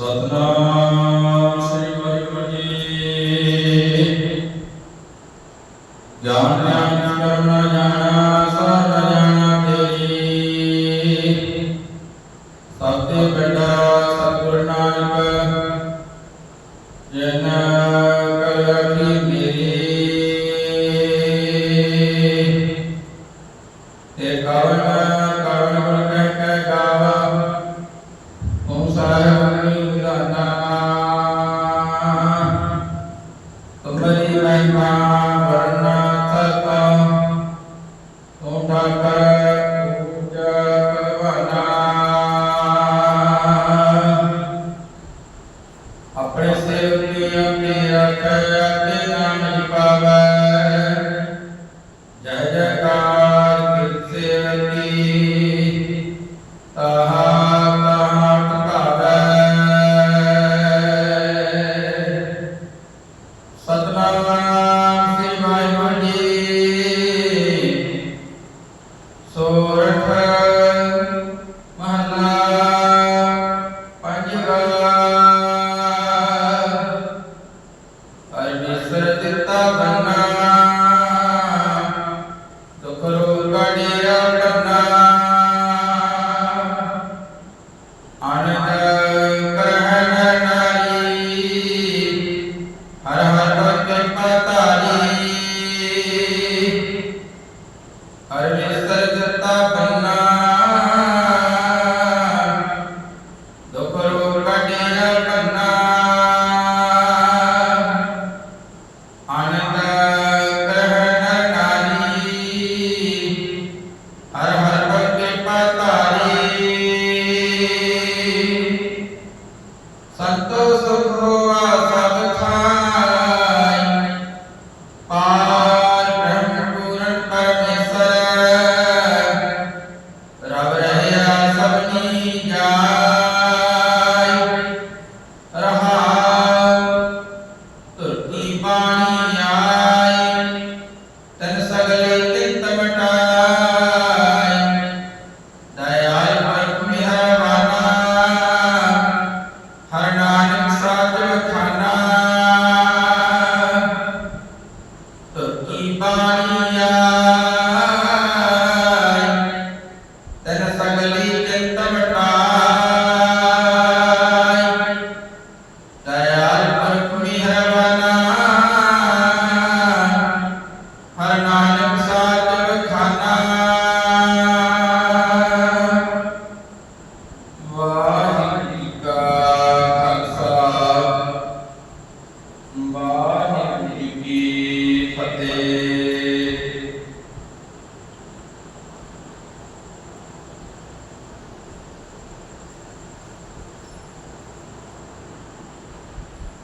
ਸਤਨਾਮ ਸ੍ਰੀ ਵਾਹਿਗੁਰੂ ਜੀ। ਗਿਆਨ ਗਿਆਨ ਕਰਨਾ ਜਾਣਾ, ਸਾਰਾ ਜਾਣਾ ਤੇਰੀ ਸਤਿ ਬੇਟਾ ਸਤਿਗੁਰ ਨਾਨਕ, ਜਿਨ ਕਲਕੀ ਮੇਰੀ। ਤੇ ਕਵਨ ਕਵਨ ਸਤਨਾਮ ਰਬ ਰਹਿਆ ਸਭਨੀ ਜਾਈ ਰਹਾ ਤੁਰਕੀ ਬਾਣੀ ਆਈ ਤਨ ਸਗਲੇ ਤਿੰਤ ਮਟਾਈ ਦਇਆਲ ਪਰਮ ਮਿਹਰਬਾਨਾ ਹਰ ਨਾਨਕ ਸਾਧ ਖਾਨਾ ਤੁਰਕੀ ਬਾਣੀ ਆਈ ਕੀ ਫਤਿਹ।